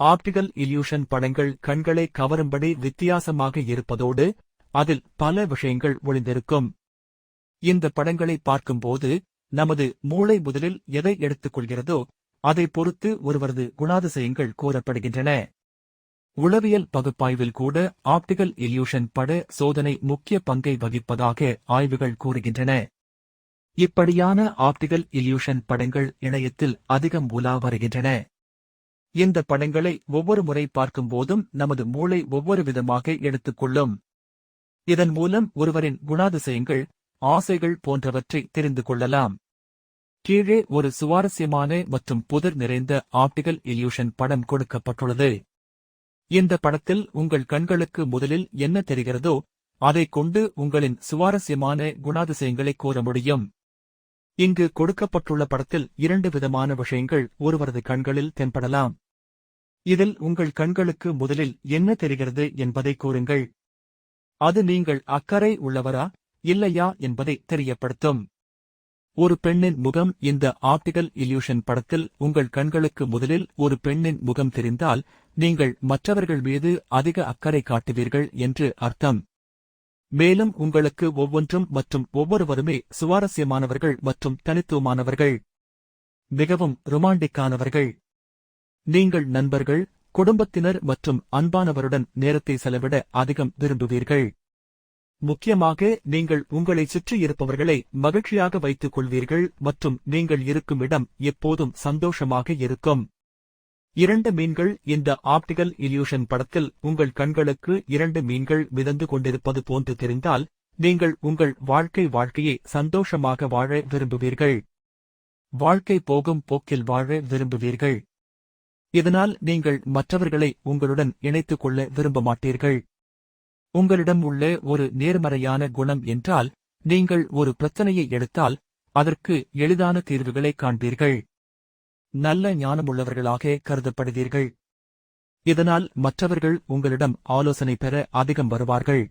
Optical illusion படங்கள் கண்களை கவரும்படி வித்தியாசமாக இருப்பதோடு அதில் பல விஷயங்கள் ஒளிந்திருக்கும். இந்த படங்களை பார்க்கும்போது நமது மூளை முதலில் எதை எடுத்துக்கொள்கிறதோ அதை பொறுத்து ஒருவரது குணாதிசயங்கள் கூறப்படுகின்றன. உளவியல் பகுப்பாய்வில் கூட ஆப்டிகல் இல்யூஷன் பட சோதனை முக்கிய பங்கை வகிப்பதாக ஆய்வுகள் கூறுகின்றன. இப்படியான ஆப்டிகல் இல்யூஷன் படங்கள் இணையத்தில் அதிகம் உலா வருகின்றன. இந்த படங்களை ஒவ்வொரு முறை பார்க்கும்போதும் நமது மூளை ஒவ்வொரு விதமாக எடுத்துக்கொள்ளும். இதன் மூலம் ஒருவரின் குணாதிசயங்கள் ஆசைகள் போன்றவற்றை தெரிந்து கொள்ளலாம். கீழே ஒரு சுவாரஸ்யமான மற்றும் புதிர் நிறைந்த ஆப்டிகல் இல்யூஷன் படம் கொடுக்கப்பட்டுள்ளது. இந்த படத்தில் உங்கள் கண்களுக்கு முதலில் என்ன தெரிகிறதோ அதைக் கொண்டு உங்களின் சுவாரஸ்யமான குணாதிசயங்களை கூற முடியும். இங்கு கொடுக்கப்பட்டுள்ள படத்தில் இரண்டு விதமான விஷயங்கள் ஒருவரது கண்களில் தென்படலாம். இதில் உங்கள் கண்களுக்கு முதலில் என்ன தெரிகிறது என்பதை கூறுங்கள். அது நீங்கள் அக்கறை உள்ளவரா இல்லையா என்பதை தெரியப்படுத்தும். ஒரு பெண்ணின் முகம் இந்த ஆப்டிகல் இல்யூஷன் படத்தில் உங்கள் கண்களுக்கு முதலில் ஒரு பெண்ணின் முகம் தெரிந்தால் நீங்கள் மற்றவர்கள் மீது அதிக அக்கறை காட்டுவீர்கள் என்று அர்த்தம். மேலும் உங்களுக்கு ஒவ்வொன்றும் மற்றும் ஒவ்வொருவருமே சுவாரஸ்யமானவர்கள் மற்றும் தனித்துவமானவர்கள். மிகவும் ரொமாண்டிக்கானவர்கள். நீங்கள் நண்பர்கள் குடும்பத்தினர் மற்றும் அன்பானவருடன் நேரத்தை செலவிட அதிகம் விரும்புவீர்கள். முக்கியமாக நீங்கள் உங்களை சுற்றி இருப்பவர்களை மகிழ்ச்சியாக வைத்துக் கொள்வீர்கள் மற்றும் நீங்கள் இருக்கும் இடம் எப்போதும் சந்தோஷமாக இருக்கும். இரண்டு மீன்கள் இந்த ஆப்டிகல் இல்யூஷன் படத்தில் உங்கள் கண்களுக்கு இரண்டு மீன்கள் மிதந்து கொண்டிருப்பது போன்று தெரிந்தால் நீங்கள் உங்கள் வாழ்க்கை வாழ்க்கையை சந்தோஷமாக வாழ விரும்புவீர்கள். வாழ்க்கை போகும் போக்கில் வாழ விரும்புவீர்கள். இதனால் நீங்கள் மற்றவர்களை உங்களுடன் இணைத்துக் கொள்ள விரும்ப மாட்டீர்கள் உங்களிடம் உள்ள ஒரு நேர்மறையான குணம் என்றால் நீங்கள் ஒரு பிரச்சனையை எடுத்தால் அதற்கு எளிதான தீர்வுகளை காண்பீர்கள். நல்ல ஞானமுள்ளவர்களாக கருதப்படுவீர்கள். இதனால் மற்றவர்கள் உங்களிடம் ஆலோசனை பெற அதிகம் வருவார்கள்.